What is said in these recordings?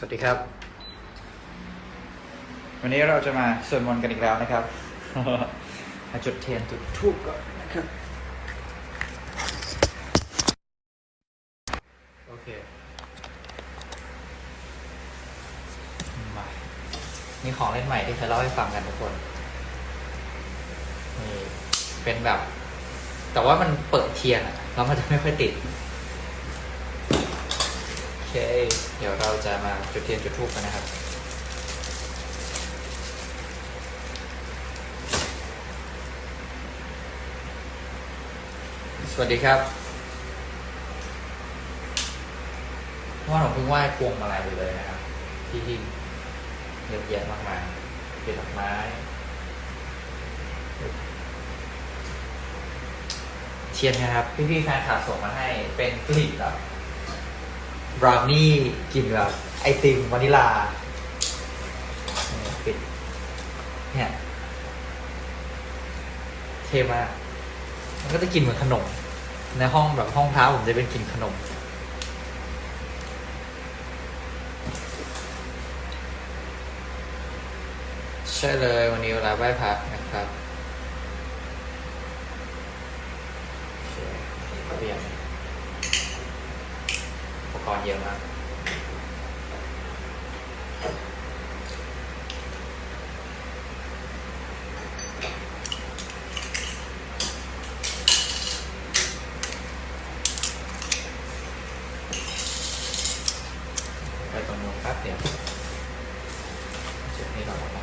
สวัสดีครับ วันนี้เราจะมาสวดมนต์กันอีกแล้วนะครับ มาจุดเทียนจุดธูปก่อนนะครับ โอเค มา นี่ของเล่นใหม่ที่เคยเล่าให้ฟังกันทุกคน นี่ เป็นแบบ แต่ว่ามันเปิดเทียนอะแล้วมันจะไม่ค่อยติดโอ เค เดี๋ยวเราจะมาจุดเทียนจุดธูปกันนะครับ สวัสดีครับเมื่อวาผมเพิ่งไหว้พวงมาลัยไปเลยนะครับ ที่ที่เยอะแยะมากมายเป็นดอกไม้ เทียนนะครับ พี่ๆแฟนคลับส่งมาให้เป็นกลิ่นแบบ บราวนี่กลิ่นแบบไอติมวานิลาปิดเนี่ยเท่มากมันก็จะกลินเหมือนขนม ในห้องแบบห้องพระผมจะเป็นกลิ่นขนม ใช่เลยวันนี้เวลาไหว้พระนะครับโอเคนี่เรียนอุปก รณ์เยอะมาก ไปตรงนู้นครับเดี๋ยวจุดนี้เราเอาไป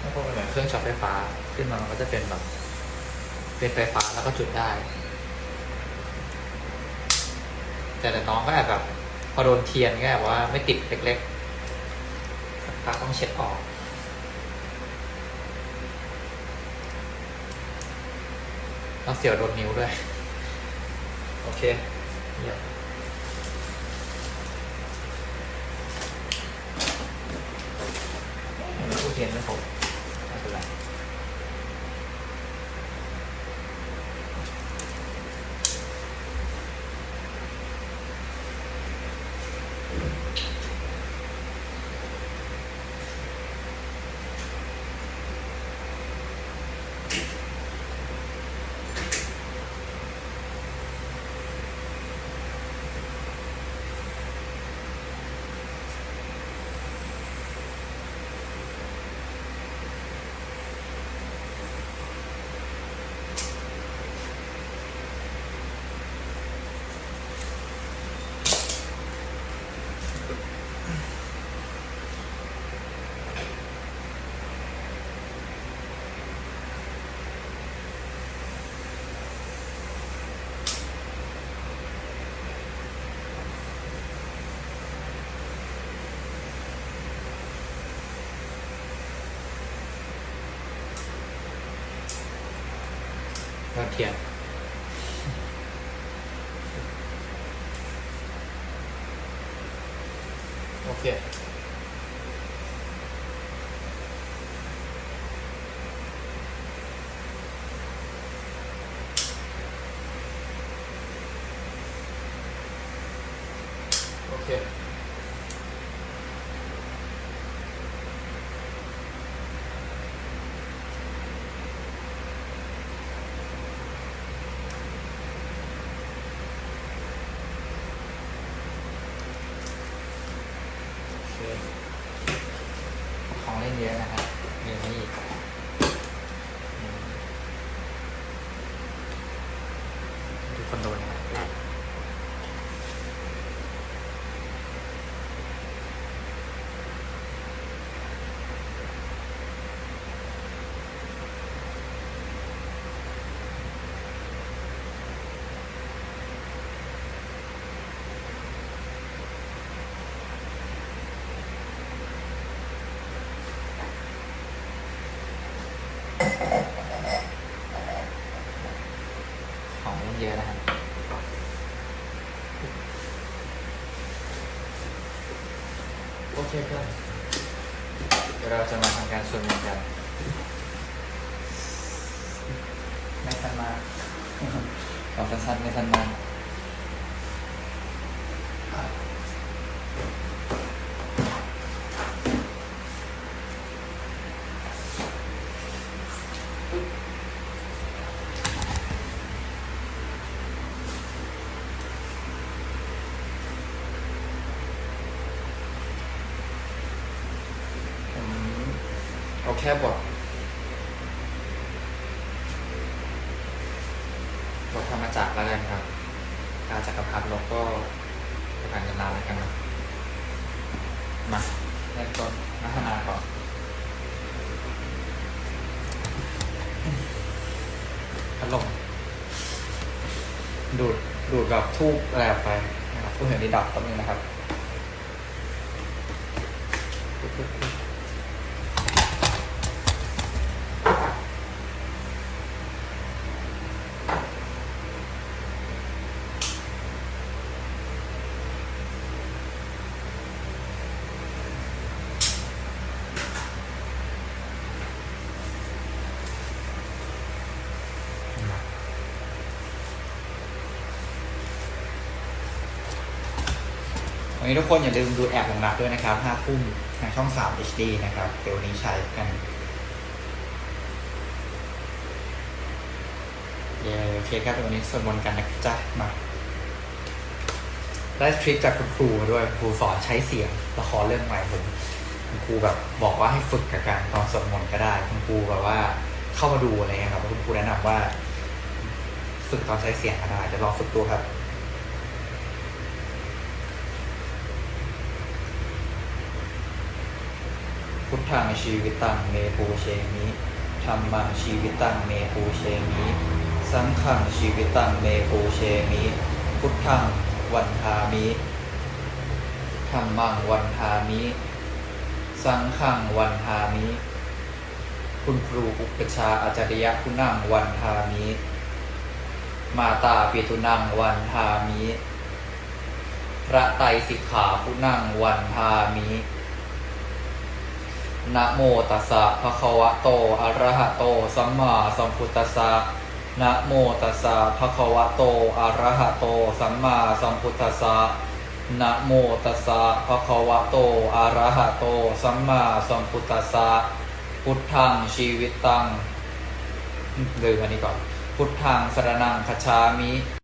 ถ้าพวกมันเหมือนเครื่องช็อตไฟฟ้า ขึ้นมามันก็จะเป็นแบบ เป็นไฟฟ้าแล้วก็จุดได้ แต่แต่น้องก็แอบแบบพอโดนเทียนก็แบบว่าไม่ติดเล็กๆสักพักต้องเช็ดออกแล้วเสียวโดนนิ้วด้วย โอเคเยี่ยมไม่พูดเทียนไม่ครับ เคครับเดี๋ยวเราจะมาทำการสวดมนต์กันไม่ทันมากโอเอาสั้นๆไม่สั้นมา แค่บทบทธรรมจักรแล้วกันครับการจักรพรรดิเราก็ประการกันลาแล้วกันนะมาเริ่มต้นพัฒนาก่อนพัดลมดูดดูดแบบทูบอะไรออกไปนะครับผู้เห็นดีดับแป๊บนึงนะครับ วันนี้ทุกคนอย่าลืมดูแอบของรักด้วยนะครับ5ทุ่มทางช่อง 3 HD นะครับเดี๋ยวนี้ใช้กัน เย้โอเคครับวันนี้สวดมนต์กันนะจ๊ะมาได้ทริคจากคุณครูด้วยครูสอนใช้เสียงละครเรื่องใหม่ผมคุณครูแบบบอกว่าให้ฝึกกับการตอนสวดมนต์ก็ได้ คุณครูแบบว่าเข้ามาดูอะไรเงี้ยครับคุณครูแนะนำว่า ฝึกตอนใช้เสียงก็ได้เดี๋ยวลองฝึกดูครับ พุทธังชีวิตังเมปูเชมิธรรมังชีวิตังเมปูเชมิ สังฆังชีวิตังเมปูเชมิ พุทธังวันทามิธรรมังวันทามิ สังฆังวันทามิ คุณครูอุปชาอาจารยคุณังวันทามิ มาตาปิตุนังวันทามิ พระไตรสิกขาคุณังวันทามิ นะโมตัสสะภะคะวะโต อะระหะโต สัมมาสัมพุทธัสสะนะโมตัสสะภะคะวะโต อะระหะโต สัมมาสัมพุทธัสสะนะโมตัสสะภะคะวะโต อะระหะโต สัมมาสัมพุทธัสสะพุทธังชีวิตตังลืมอันนี้ก่อน พุทธังสรนังคัจฉามิ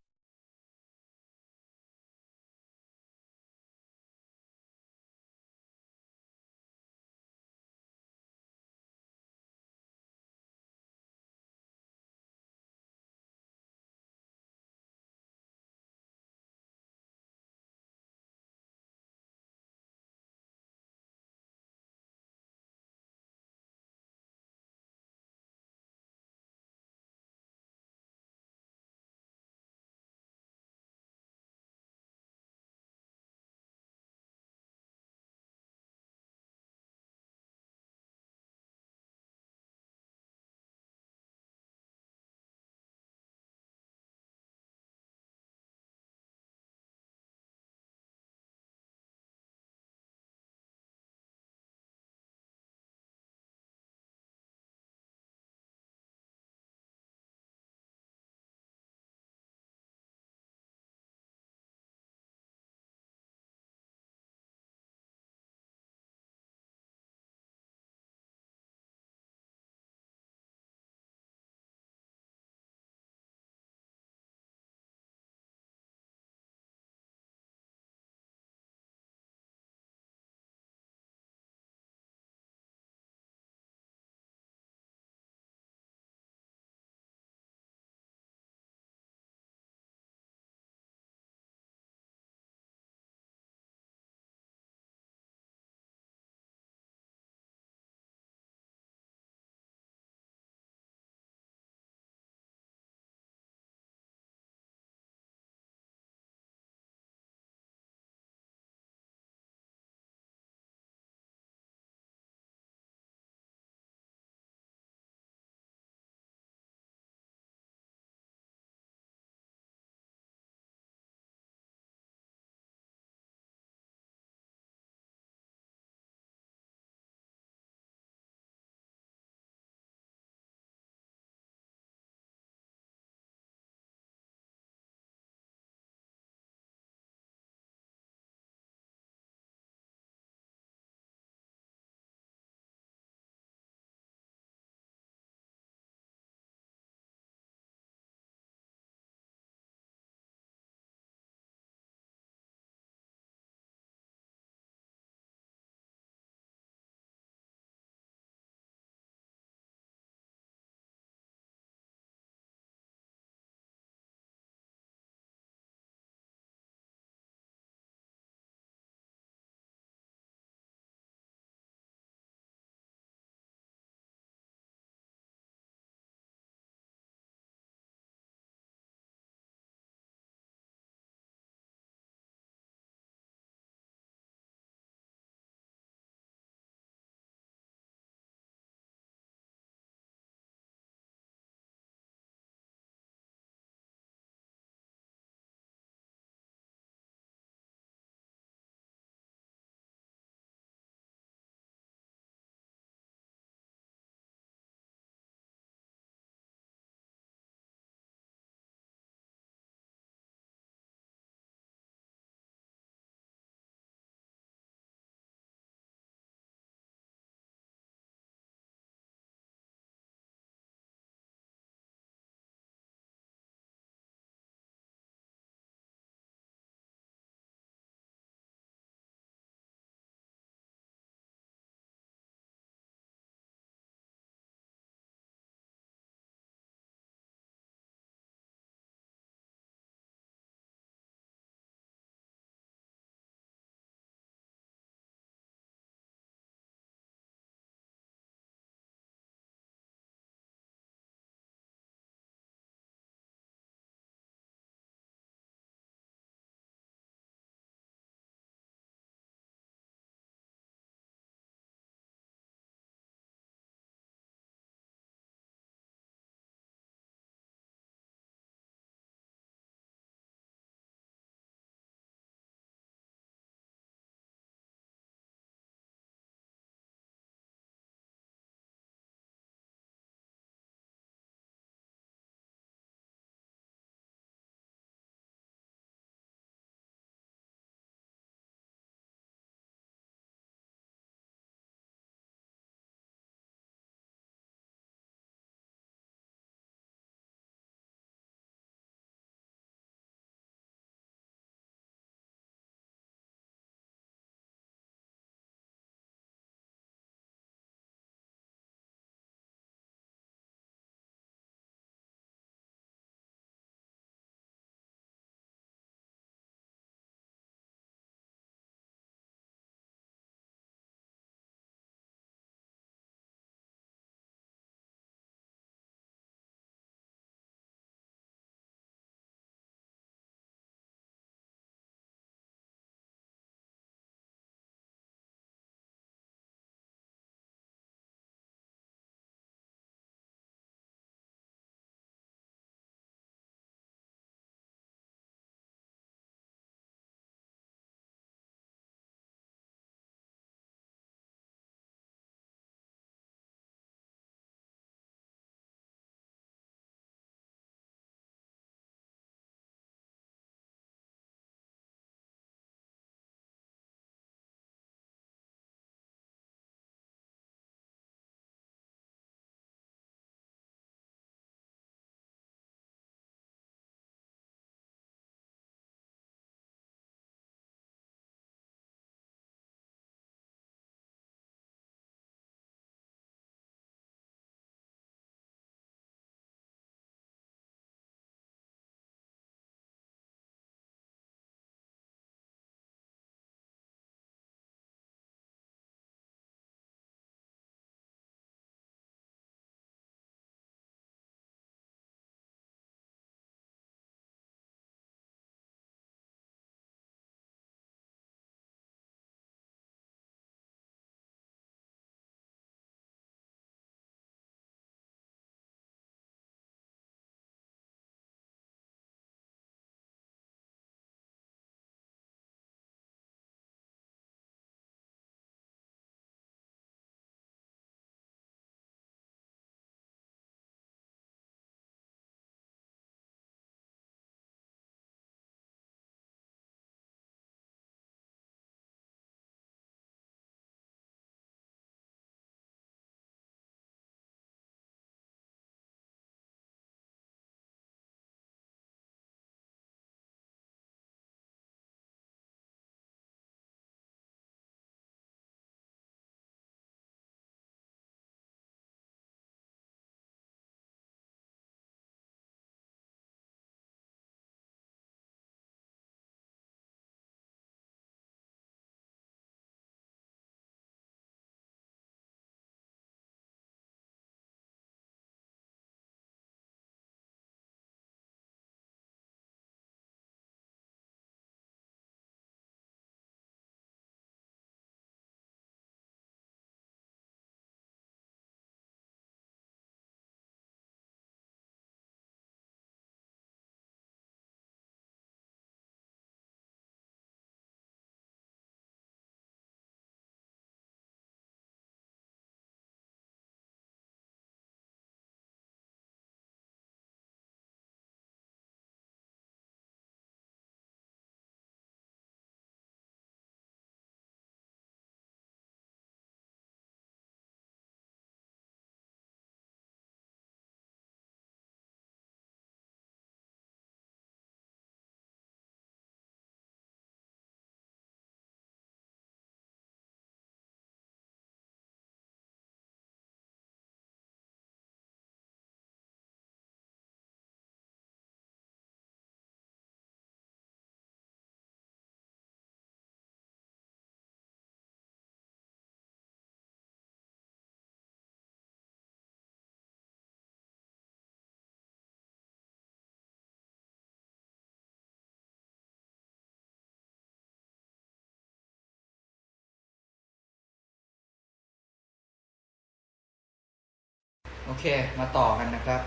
โอเค มาต่อกันนะครับ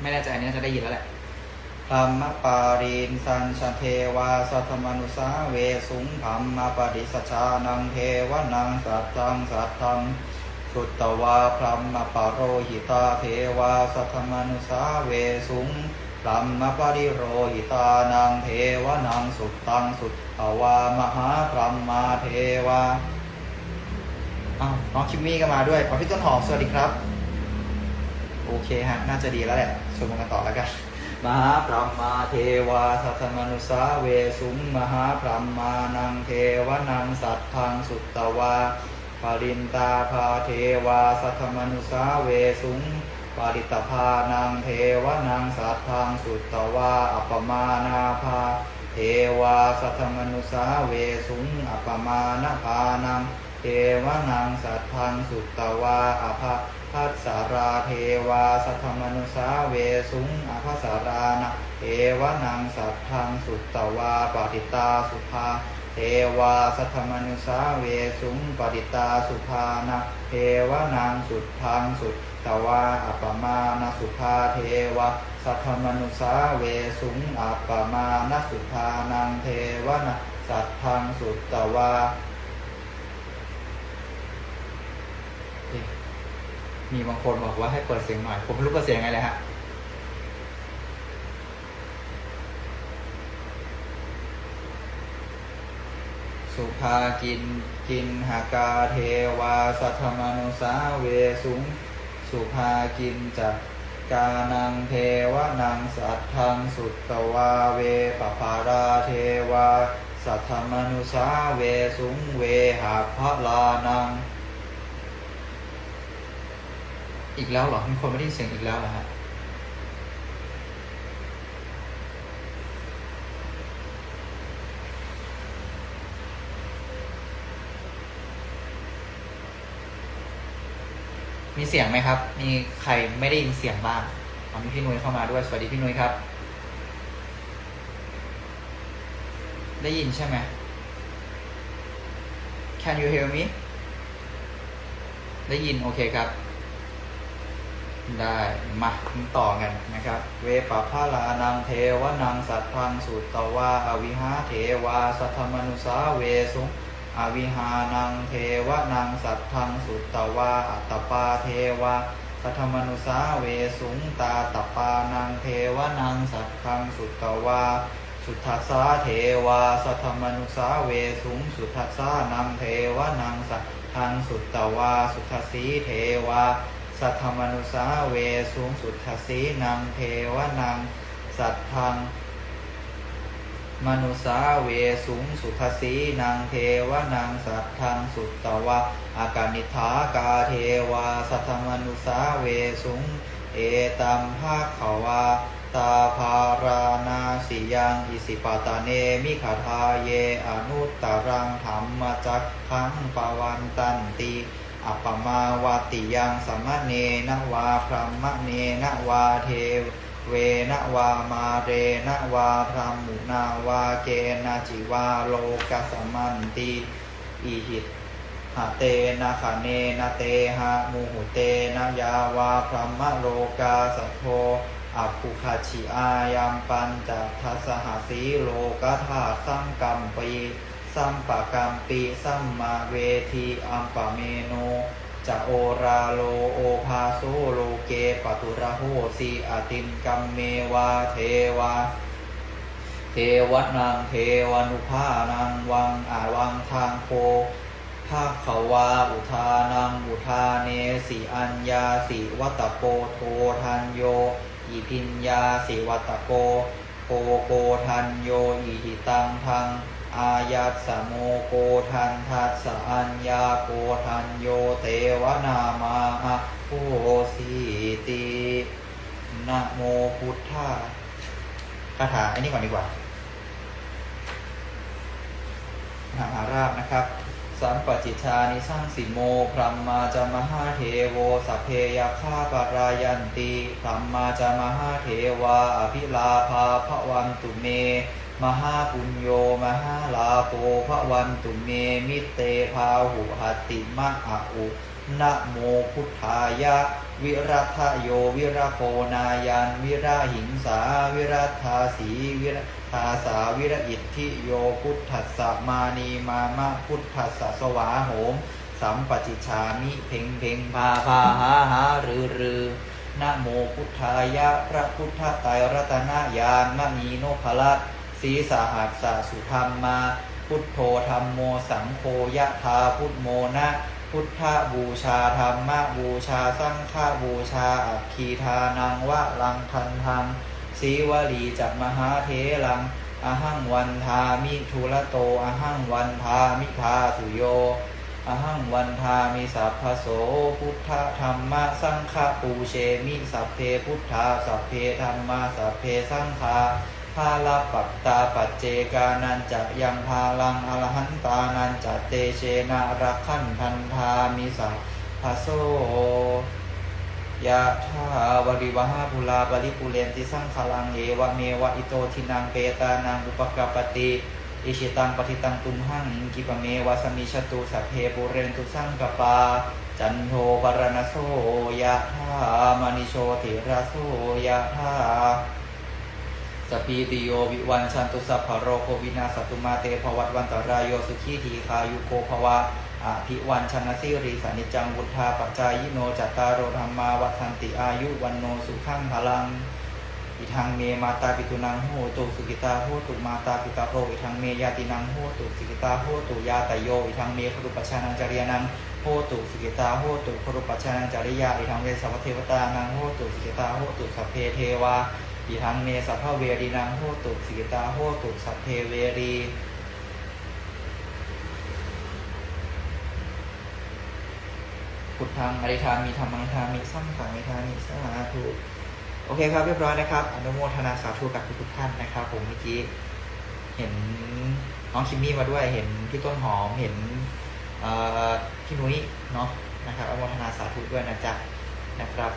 ไม่แน่ใจอันนี้น่าจะได้ยินแล้วแหละธรรมปารินสัญชเทวาสัทมนุสาเวสุงธรรมาปฏิสชานังเทวนังสัตตังสัตธังสุตตวาพรหมปโรหิตาเทวาสัทมนุสาเวสุงพรหมปริโรหิตานังเทวนังสุตตังสุตตวามหาพรหมมาเทวาอ้าวน้องคิมมี่ก็มาด้วยอ๋อพี่ต้นหอมสวัสดีครับ โอเคฮะ น่าจะดีแล้วแหละชมกันต่อแล้วกัน มหาพรหมาเทวาสัทมนุสาเวสุงมหาพรหมานังเทวนังสัตทังสุตตวาปรินตาภาเทวาสัทมนุสาเวสุงปาริตภานังเทวนังสัตทังสุตตวาอัปปมานาภา เทวาสัทมนุสาเวสุงอปมานาภานังเทวนังสัทธังสุตตวาอภะพัสสาราเทวาสัทธมนุสาเวสุงอภสารานะเทวนังสัทธังสุตตวาปฏิตาสุภาเทวาสัทธมนุสาเวสุงปฏิตาสุภานะเทวนังสุทธังสุตตวาอัปปมาณสุภาเทวา สัทธมนุสาเวสุงอัปปมาณสุภานังเทวนะสัทธังสุตตวามีบางคนบอกว่าให้เปิดเสียงหน่อย ผมไม่รู้เปิดเสียงไงเลยฮะสุภากินกินหากาเทวาสัทธมนุสาเวสุง สุภากินจัก กานังเทวนังสัทธังสุตตวาเวปภาราเทวา สัทธมนุสาเวสุงเวหาพระลานัง อีกแล้วเหรอมีคนไม่ได้เสียงอีกแล้วเหรอฮะ มีเสียงไหมครับ มีใครไม่ได้ยินเสียงบ้างอ๋อมีพี่นุ้ยเข้ามาด้วย สวัสดีพี่นุ้ยครับ ได้ยินใช่ไหม Can you hear me ได้ยินโอเคครับ ได้มาต่อกันนะครับ เวปภาลานังเทวนังสัตทังสุตตวาอวิหาเทวาสัทธมนุสาเวสุง อวิหานังเทวนังสัตทังสุตตวาอัตตปาเทวาสัทธมนุสาเวสุงตาตปานังเทวนังสัตทังสุตตวาสุทัสสาเทวาสัทธมนุสาเวสุงสุทัสสานังเทวนังสัตทังสุตตวาสุทัสสีเทวาสัทธมนุสาเวสูงสุดทสีนังเทวนังสัทธัง มนุสาเวสูงสุทสีนังเทวนังสัทธังสุตตวะอากานิธากาเทวาสัทธมนุสาเวสูงเอตัมภาขวาตาภารานาสิยังอิสิปตาเนมิขาทาเยอนุตตรังธรรมจักขังปวันตันติอัปมาวติยังสัมมะเนนวาพรหมเนนวาเท เวนะวามาเรนะวาพรหมุนาวาเกนะจิวาโลกัสมันติอิหิตหะเตนะขะเนนะเตหะมุหุเตนะยาวาพรหมโลกาสัทโธอัปปุคาชิอายัมปัญจทัสสหสีโลกธาตุสังกัมปีสัมปะกัมปิสัมมาเวทีอัมปะเมโน จะโอราโลโอภาโซโลเกปตุระโหสีอติมกัมเมวาเทวา เทวนังเทวนุภานังวังอาวังทางโคภาขวาอุทานังอุทาเนสีอัญญาสีวัตโปโททันโยอิพิญญาสีวัตโปโกโกทันโยอิหิตังทัง อายัสโมโกทันทัสอัญญาโกทันโยเทวนามาอะโพสีตินะโมพุทธาคาถาอันนี้ก่อนดีกว่าหาราบนะครับสัมปจิชานิสร้างสิโม พรหมมาจามหาเทโวสัพเพยาฆาปรายันติ พรหมมาจามหาเทวาอภิลาภาพระวันตุเม มหาปุญโยมหาลาโภพระวันตุเมมิเตพาหุหัติมะอะอุนะโมพุทธายะ วิรัตโยวิรโคนายันวิราหิงสาวิรัตาสีวิรทาสาวิรอิทธิโยพุทธัสสะมานีมามะพุทธัสสะสวาโหม สัมปจิชามิเพ่งเพ่งพาพาหาหารือรือนะโมพุทธายะ พระพุทธไตรรัตนญาณมณีโนภลัต สีสาหัสสะสุธรรมมา พุทโธธรรมโมสังโฆยะธาพุทโมนะพุทธบูชาธรรมบูชาสังฆบูชาอัคคีทานังวะลังคันทังสีวลีจักมหาเทลังอหังวันทามิทุระโตอหังวันทามิทาสุโยอหังวันทามิสัพพโสพุทธธรรมสังฆปูเชมิสัพเพพุทธาสัพเพธรรมาสัพเพสังฆา ภาลปัตตาปัจเจกานันจะยังภาลังอรหันตานันจะเตเชนะรักขันทันทามิสัพพโสยะถาวริวหาภูลาบริปุเรนติสังขลังเอวะเมวะอิโตทินังเปตานังอุปกปปติอิชิตังปฏิตังตุมหังกิปเมวะสมิชตุสัพเพปุเรนตุสังกปา จันโทปรณโสยะถามณิโชติระโสยะถา สพพีติโยวิวันชันตุสัพพะโรโควินาสตุมาเตภวัตวันตรายโยสุขีทีคายุโกภวะอภิวันชนะสิริสานิจังวุธาปัจจายิโนจัตตารโรธรรมาวัฏันติอายุวันโนสุขังพลังอิทังเมมาตาปิตุนังโหตุสุกิตาโหตุมาตาปิตาโรอิทังเมยาตินังโหตุสุกิตาโหตุยาตโยอิทังเมครุปชานังจริยานังโหตุสุกิตาโหตุครุปชานังจริยาอิทังเวสัพเทวตานังโหตุสุกิตาโหตุสัพเพเทวา อิทังเมสัพพเวรีนังโหตุสุกิตาโหตุสัพเพเวรีพุทธังอริธามีธรรมังธามิสังขังมิธามิสาธุโอเคครับเรียบร้อยนะครับอนุโมทนาสาธุกับทุกท่านนะครับผมเมื่อกี้เห็นน้องคิมมี่มาด้วยเห็นพี่ต้นหอมเห็นพี่นุ้ยเนาะนะครับอนุโมทนาสาธุด้วยนะจ๊ะนะครับ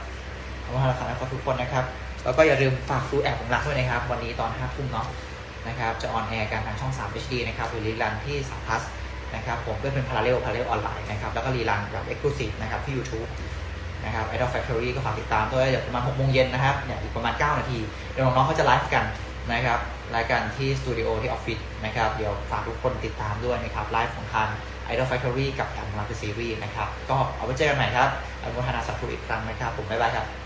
อนุโมทนาสาธุทุกคนนะครับ แล้วก็อย่าลืมฝากดูแอบของรักด้วยนะครับ วันนี้ตอน5ทุ่มเนาะนะครับ จะออนแอร์กันทางช่อง 3 HD นะครับหรือรีลันที่3 plus นะครับผมก็เป็นพาราเรลพาราเรลออนไลน์นะครับ แล้วก็รีลันแบบ Exclusive นะครับที่ YouTube นะครับ Idol Factory ก็ฝากติดตามด้วยเดี๋ยวประมาณ6โมงเย็นนะครับเนี่ยอีกประมาณ 9 นาที เดี๋ยวน้องๆเขาจะไลฟ์กันนะครับรายการที่สตูดิโอที่ออฟฟิศนะครับเดี๋ยวฝากทุกคนติดตามด้วยนะครับไลฟ์ของทาง Idol Factory กับแอมมาคือซีรีส์นะครับ ก็เอาไว้เจอกันใหม่ครับอนุโมทนาสาธุอีกครั้งนะครับ ผมบ๊ายบายครับ